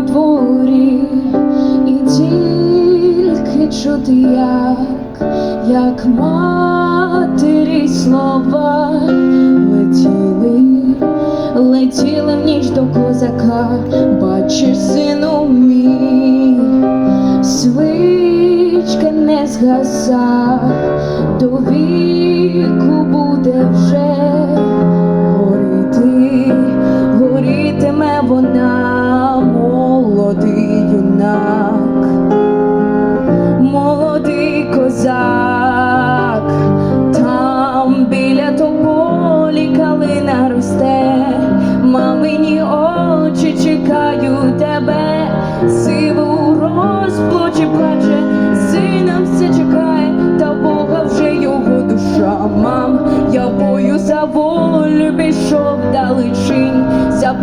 дворі, і тільки чути, як, як матері слова летіли, летіли в ніч до козака, бачиш, сину мій, свічка не згаса,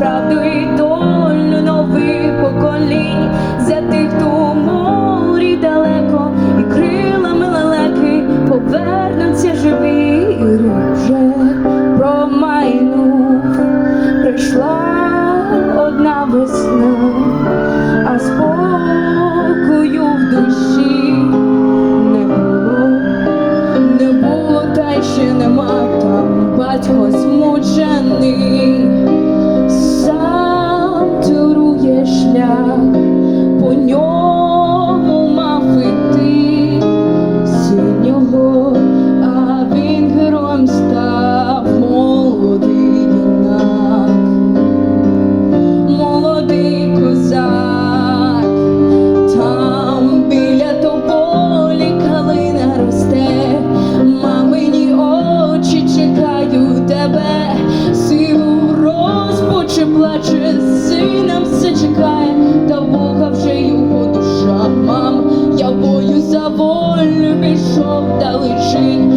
правду і долю нових поколінь, за тих, хто у морі далеко, і крилами лелеки повернуться живі, і вже промайнув, прийшла одна весна, а спокою в душі не було. Не було, та й ще нема. Там батько змучений, я бою за волю пішов далечінь,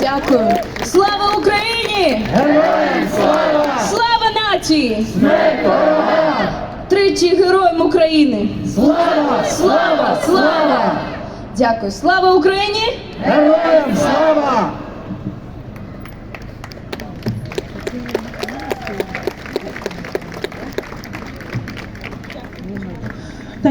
Дякую. Слава Україні! Героям слава! Слава нації! Смерть! Тричі героям України! Слава! Слава! Слава! Дякую. Слава Україні! Героям слава!